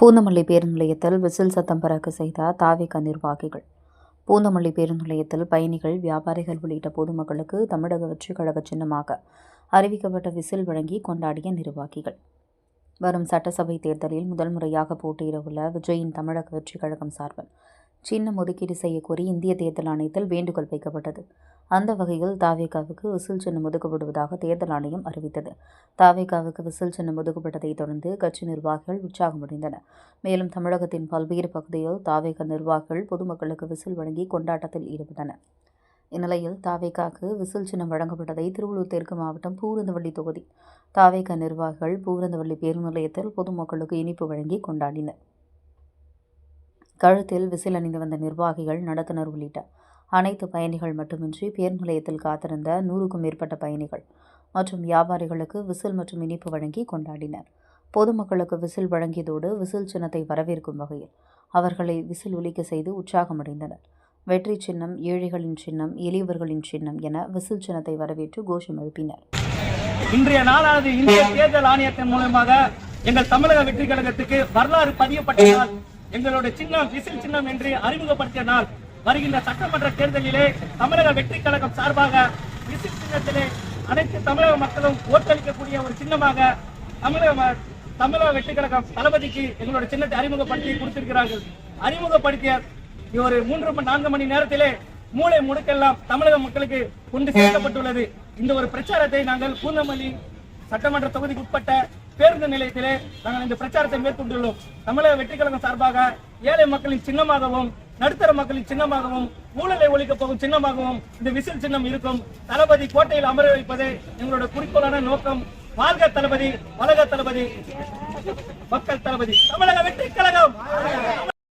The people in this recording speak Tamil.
பூந்தமல்லி பேருந்து நிலையத்தில் விசில் சத்தம் பறக்க செய்த தாவேக நிர்வாகிகள் பூந்தமல்லி பேருந்து நிலையத்தில் பயணிகள் வியாபாரிகள் உள்ளிட்ட பொதுமக்களுக்கு தமிழக வெற்றி கழக சின்னமாக அறிவிக்கப்பட்ட விசில் வழங்கி கொண்டாடிய நிர்வாகிகள். வரும் சட்டசபை தேர்தலில் முதல் முறையாக போட்டியிட உள்ள விஜயின் தமிழக வெற்றி கழகம் சார்பில் சின்னம் ஒதுக்கீடு செய்யக்கோரி இந்திய தேர்தல் ஆணையத்தில் வேண்டுகோள் வைக்கப்பட்டது. அந்த வகையில் தாவேகாவுக்கு விசில் சின்னம் ஒதுக்கப்படுவதாக தேர்தல் ஆணையம் அறிவித்தது. தாவேகாவுக்கு விசில் சின்னம் ஒதுக்கப்பட்டதைத் தொடர்ந்து கட்சி நிர்வாகிகள் உற்சாகமடைந்தனர். மேலும் தமிழகத்தின் பல்வேறு பகுதியில் தாவேக நிர்வாகிகள் பொதுமக்களுக்கு விசில் வழங்கி கொண்டாட்டத்தில் ஈடுபட்டனர். இந்நிலையில் தாவேகாக்கு விசில் சின்னம் வழங்கப்பட்டதை திருவள்ளூர் தெற்கு மாவட்டம் பூரந்தவள்ளி தொகுதி. தாவேக நிர்வாகிகள் பூரந்தவள்ளி பேருந்து நிலையத்தில் பொதுமக்களுக்கு இனிப்பு வழங்கி கொண்டாடினர். கழுத்தில் விசில் அணிந்து வந்த நிர்வாகிகள் நடத்துனர் உள்ளிட்ட அனைத்து பயணிகள் மட்டுமின்றி பேருந்து நிலையத்தில் காத்திருந்த நூறுக்கும் மேற்பட்ட பயணிகள் மற்றும் வியாபாரிகளுக்கு விசில் மற்றும் இனிப்பு வழங்கி கொண்டாடினர். பொதுமக்களுக்கு விசில் வழங்கியதோடு விசில் சின்னத்தை வரவேற்கும் வகையில் அவர்களை விசில் ஒலிக்க செய்து உற்சாகமடைந்தனர். வெற்றி சின்னம் ஏழைகளின் சின்னம் எளியவர்களின் சின்னம் என விசில் சின்னத்தை வரவேற்று கோஷம் எழுப்பினர். இன்றைய நாளானது இந்திய தேர்தல் ஆணையத்தின் மூலமாக எங்கள் தமிழக வெற்றி கழகத்துக்கு வரலாறு பதியப்பட்டதால் எங்களுடைய சின்னம் விசில் சின்னம் என்று அறிமுகப்படுத்திய நாள் வருகின்ற சட்டமன்ற தேர்தலிலே தமிழக வெற்றி கழகம் சார்பாக விசில் சின்னத்திலே அனைத்து தமிழக மக்களும் ஓட்டளிக்கக்கூடிய ஒரு சின்னமாக தமிழக தமிழக வெற்றி கழகம் தளபதிக்கு எங்களுடைய சின்னத்தை அறிமுகப்படுத்தி கொடுத்திருக்கிறார்கள். அறிமுகப்படுத்திய ஒரு மூன்று நான்கு மணி நேரத்திலே மூளை முடுக்கெல்லாம் தமிழக மக்களுக்கு கொண்டு சேர்க்கப்பட்டுள்ளது. இந்த ஒரு பிரச்சாரத்தை நாங்கள் பூந்தமல்லி சட்டமன்ற தொகுதிக்கு உட்பட்ட பேருந்து நிலையத்திலே நாங்கள் இந்த பிரச்சாரத்தை மேற்கொண்டுள்ளோம். தமிழக வெற்றிக்கழகம் சார்பாக ஏழை மக்களின் சின்னமாகவும் நடுத்தர மக்களின் சின்னமாகவும் ஊழலை ஒழிக்க போகும் சின்னமாகவும் இந்த விசில் சின்னம் இருக்கும். தளபதி கோட்டையில் அமர வைப்பது எங்களோட குறிக்கோளான நோக்கம். வாழ்க தளபதி வழக தளபதி மக்கள் தளபதி. தமிழக வெற்றி கழகம்!